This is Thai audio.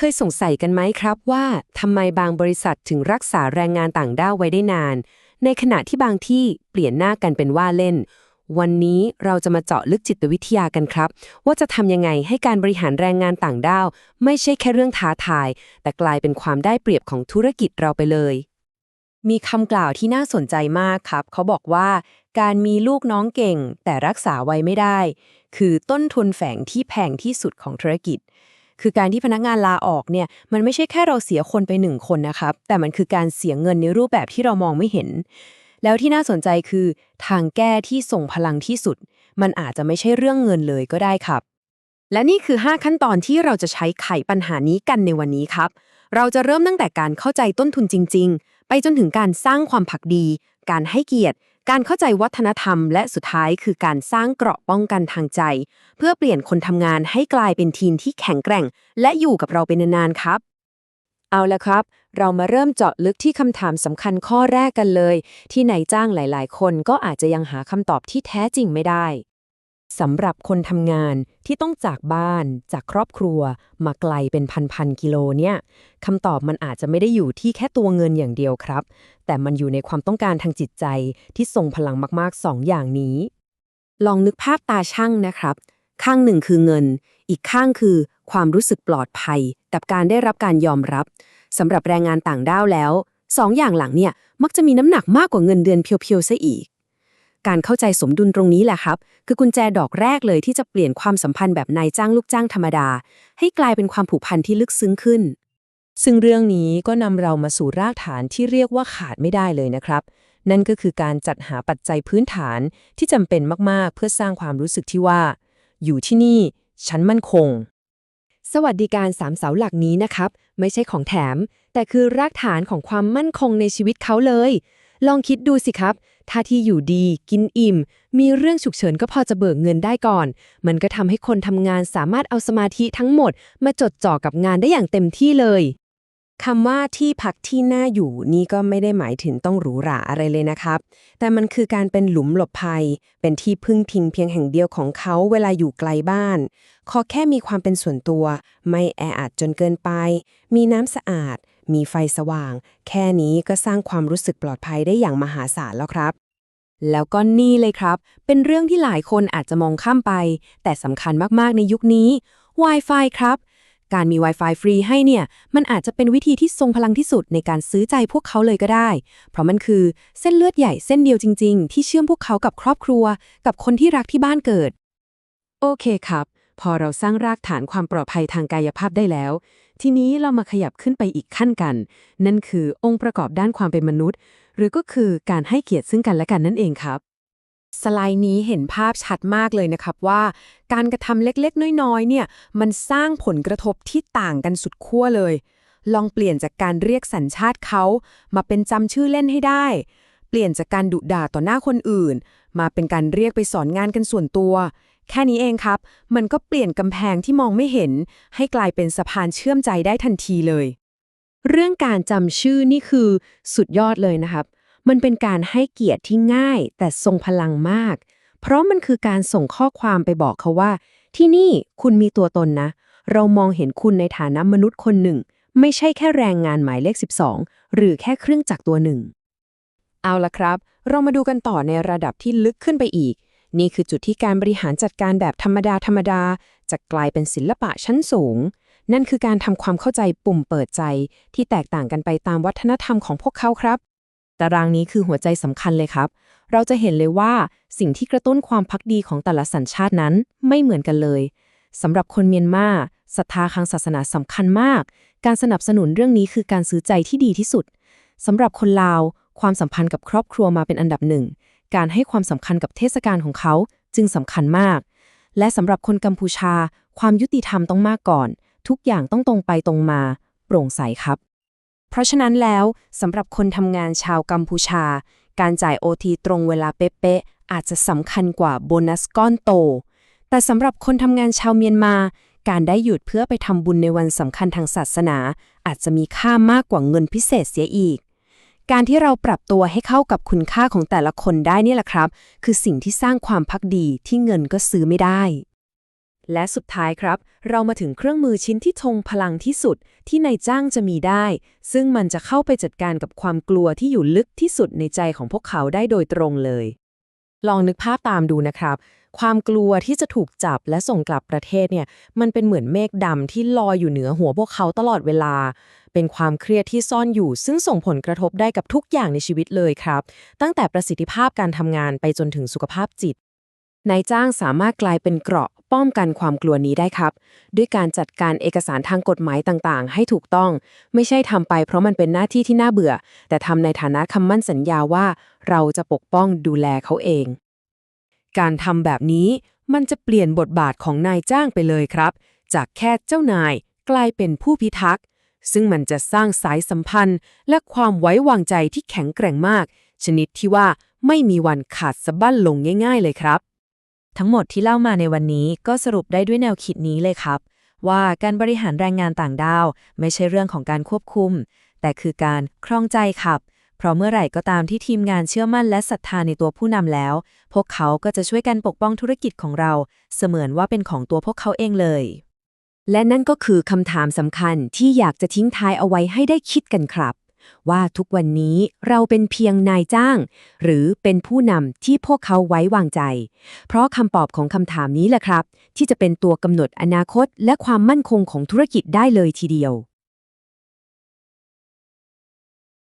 เคยสงสัยกันไหมครับว่าทำไมบางบริษัทถึงรักษาแรงงานต่างด้าวไว้ได้นาน ในขณะที่บางที่เปลี่ยนหน้ากันเป็นว่าเล่น วันนี้เราจะมาเจาะลึกจิตวิทยากันครับ ว่าจะทำยังไงให้การบริหารแรงงานต่างด้าว ไม่ใช่แค่เรื่องท้าทาย แต่กลายเป็นความได้เปรียบของธุรกิจเราไปเลย มีคำกล่าวที่น่าสนใจมากครับ เขาบอกว่าการมีลูกน้องเก่งแต่รักษาไว้ไม่ได้ คือต้นทุนแฝงที่แพงที่สุดของธุรกิจ คือการที่พนักงานลาออกเนี่ยมันไม่ใช่แค่เราเสียคนไปหนึ่งคนนะครับ แต่มันคือการเสียเงินในรูปแบบที่เรามองไม่เห็น แล้วที่น่าสนใจคือ ทางแก้ที่ส่งพลังที่สุด มันอาจจะไม่ใช่เรื่องเงินเลยก็ได้ครับ และนี่คือ 5 ขั้นตอนที่เราจะใช้ไขปัญหานี้กันในวันนี้ครับ เราจะเริ่มตั้งแต่การเข้าใจต้นทุนจริง ๆ ไปจนถึงการสร้างความผักดี การให้เกียรติ การเข้าใจวัฒนธรรมและสุดท้ายคือการสร้างเกราะป้องกันทางใจ เพื่อเปลี่ยนคนทำงานให้กลายเป็นทีมที่แข็งแกร่ง และอยู่กับเราเป็นนานๆครับ เอาละครับ เรามาเริ่มเจาะลึกที่คำถามสำคัญข้อแรกกันเลย ที่นายจ้างหลาย ๆ คนก็อาจจะยังหาคำตอบที่แท้จริงไม่ได้ สำหรับคนทำงานที่ต้องจากบ้านจากครอบครัว มาไกลเป็นพันๆกิโลเนี่ยคำตอบมันอาจจะไม่ได้อยู่ที่แค่ตัวเงินอย่างเดียวครับ แต่มันอยู่ในความต้องการทางจิตใจที่ทรงพลังมากๆสองอย่างนี้ ลองนึกภาพตาช่างนะครับ ข้างหนึ่งคือเงิน อีกข้างคือความรู้สึกปลอดภัย กับการได้รับการยอมรับสำหรับแรงงานต่างด้าวแล้วสองอย่างหลังเนี่ยมักจะมีน้ำหนักมากกว่าเงินเดือนเพียวๆซะอีก การเข้าใจสมดุลตรงนี้แหละครับ คือกุญแจดอกแรกเลยที่จะเปลี่ยนความสัมพันธ์แบบนายจ้างลูกจ้างธรรมดา ให้กลายเป็นความผูกพันที่ลึกซึ้งขึ้น ซึ่งเรื่องนี้ก็นำเรามาสู่รากฐานที่เรียกว่าขาดไม่ได้เลยนะครับ นั่นก็คือการจัดหาปัจจัยพื้นฐานที่จำเป็นมากๆ เพื่อสร้างความรู้สึกที่ว่า อยู่ที่นี่ ฉันมั่นคง สวัสดิการสามเสาหลักนี้นะครับ ไม่ใช่ของแถม แต่คือรากฐานของความมั่นคงในชีวิตเขาเลย ลองคิดดูสิครับ ถ้าที่อยู่ดีกินอิ่ม มีเรื่องฉุกเฉินก็พอจะเบิกเงินได้ก่อน มันก็ทำให้คนทำงานสามารถเอาสมาธิทั้งหมด มาจดจ่อกับงานได้อย่างเต็มที่เลยคำว่าที่พักที่น่าอยู่นี่ก็ไม่ได้หมายถึงต้องหรูหราอะไรเลยนะครับ แต่มันคือการเป็นหลุมหลบภัย เป็นที่พึ่งพิงเพียงแห่งเดียวของเขาเวลาอยู่ไกลบ้าน ขอแค่มีความเป็นส่วนตัว ไม่แออัดจนเกินไป มีน้ำสะอาด มีไฟสว่าง แค่นี้ก็สร้างความรู้สึกปลอดภัยได้อย่างมหาศาลแล้วครับ แล้วก็นี่เลยครับ เป็นเรื่องที่หลายคนอาจจะมองข้ามไป แต่สำคัญมากๆในยุคนี้ Wi-Fi ครับ การมี Wi-Fi ฟรีให้เนี่ย มันอาจจะเป็นวิธีที่ทรงพลังที่สุดในการซื้อใจพวกเขาเลยก็ได้ เพราะมันคือเส้นเลือดใหญ่เส้นเดียวจริง ๆ ที่เชื่อมพวกเขากับครอบครัว กับคนที่รักที่บ้านเกิด โอเคครับพอเราสร้างรากฐานความปลอดภัยทางกายภาพได้แล้ว ทีนี้เรามาขยับขึ้นไปอีกขั้นกัน นั่นคือองค์ประกอบด้านความเป็นมนุษย์ หรือก็คือการให้เกียรติซึ่งกันและกันนั่นเองครับ สไลด์นี้เห็นภาพชัดมากเลยนะครับว่า การกระทำเล็กๆ น้อยๆ เนี่ย มันสร้างผลกระทบที่ต่างกันสุดขั้วเลย ลองเปลี่ยนจากการเรียกสัญชาติเขามาเป็นจำชื่อเล่นให้ได้ เปลี่ยนจากการดุด่าต่อหน้าคนอื่น มาเป็นการเรียกไปสอนงานกันส่วนตัว แค่นี้เองครับ มันก็เปลี่ยนกำแพงที่มองไม่เห็น ให้กลายเป็นสะพานเชื่อมใจได้ทันทีเลย เรื่องการจำชื่อนี่คือสุดยอดเลยนะครับ มันเป็นการให้เกียรติที่ง่าย แต่ทรงพลังมาก เพราะมันคือการส่งข้อความไปบอกเขาว่า ที่นี่คุณมีตัวตนนะ เรามองเห็นคุณในฐานะมนุษย์คนหนึ่ง ไม่ใช่แค่แรงงานหมายเลข 12 หรือแค่เครื่องจักรตัวหนึ่ง เอาละครับ เรามาดูกันต่อในระดับที่ลึกขึ้นไปอีก นี่คือจุดที่การบริหารจัดการแบบธรรมดาธรรมดาจะกลายเป็นศิลปะชั้นสูง นั่นคือการทำความเข้าใจปุ่มเปิดใจ ที่แตกต่างกันไปตามวัฒนธรรมของพวกเขาครับ ตารางนี้คือหัวใจสำคัญเลยครับ เราจะเห็นเลยว่าสิ่งที่กระตุ้นความพักดีของแต่ละสัญชาตินั้นไม่เหมือนกันเลยสำหรับคนเมียนมาศรัทธาทางศาสนาสำคัญมาก การสนับสนุนเรื่องนี้คือการซื้อใจที่ดีที่สุดสำหรับคนลาว ความสัมพันธ์กับครอบครัวมาเป็นอันดับหนึ่ง การให้ความสำคัญกับเทศกาลของเขาจึงสำคัญมาก และสำหรับคนกัมพูชา ความยุติธรรมต้องมากก่อน ทุกอย่างต้องตรงไปตรงมา โปร่งใสครับ เพราะฉะนั้นแล้วสำหรับคนทำงานชาวกัมพูชา การจ่ายโอทีตรงเวลาเป๊ะๆอาจจะสำคัญกว่าโบนัสก้อนโต แต่สำหรับคนทำงานชาวเมียนมา การได้หยุดเพื่อไปทำบุญในวันสำคัญทางศาสนา อาจจะมีค่ามากกว่าเงินพิเศษเสียอีก การที่เราปรับตัวให้เข้ากับคุณค่าของแต่ละคนได้นี่แหละครับ คือสิ่งที่สร้างความพักดีที่เงินก็ซื้อไม่ได้ และสุดท้ายครับ เรามาถึงเครื่องมือชิ้นที่ทงพลังที่สุดที่นายจ้างจะมีได้ ซึ่งมันจะเข้าไปจัดการกับความกลัวที่อยู่ลึกที่สุดในใจของพวกเขาได้โดยตรงเลย ลองนึกภาพตามดูนะครับ ความกลัวที่จะถูกจับและส่งกลับประเทศเนี่ย มันเป็นเหมือนเมฆดำที่ลอยอยู่เหนือหัวพวกเขาตลอดเวลา เป็นความเครียดที่ซ่อนอยู่ ซึ่งส่งผลกระทบได้กับทุกอย่างในชีวิตเลยครับ ตั้งแต่ประสิทธิภาพการทำงานไปจนถึงสุขภาพจิตนายจ้างสามารถกลายเป็นเกราะป้องกันความกลัวนี้ได้ครับ ด้วยการจัดการเอกสารทางกฎหมายต่างๆ ให้ถูกต้อง ไม่ใช่ทำไปเพราะมันเป็นหน้าที่ที่น่าเบื่อ แต่ทำในฐานะคำมั่นสัญญาว่า เราจะปกป้องดูแลเขาเอง การทำแบบนี้มันจะเปลี่ยนบทบาทของนายจ้างไปเลยครับ จากแค่เจ้านายกลายเป็นผู้พิทักษ์ ซึ่งมันจะสร้างสายสัมพันธ์ และความไว้วางใจที่แข็งแกร่งมาก ชนิดที่ว่าไม่มีวันขาดสะบั้นลงง่าย ๆ เลยครับ ทั้งหมดที่เล่ามาในวันนี้ก็สรุปได้ด้วยแนวคิดนี้เลยครับ ว่าการบริหารแรงงานต่างด้าว ไม่ใช่เรื่องของการควบคุม แต่คือการครองใจครับ เพราะเมื่อไหร่ก็ตามที่ทีมงานเชื่อมั่นและศรัทธาในตัวผู้นำแล้ว พวกเขาก็จะช่วยกันปกป้องธุรกิจของเรา เสมือนว่าเป็นของตัวพวกเขาเองเลย และนั่นก็คือคำถามสำคัญที่อยากจะทิ้งท้ายเอาไว้ให้ได้คิดกันครับ ว่าทุกวันนี้เราเป็นเพียงนายจ้าง หรือเป็นผู้นำที่พวกเขาไว้วางใจ เพราะคำตอบของคำถามนี้แหละครับ ที่จะเป็นตัวกำหนดอนาคต และความมั่นคงของธุรกิจได้เลยทีเดียว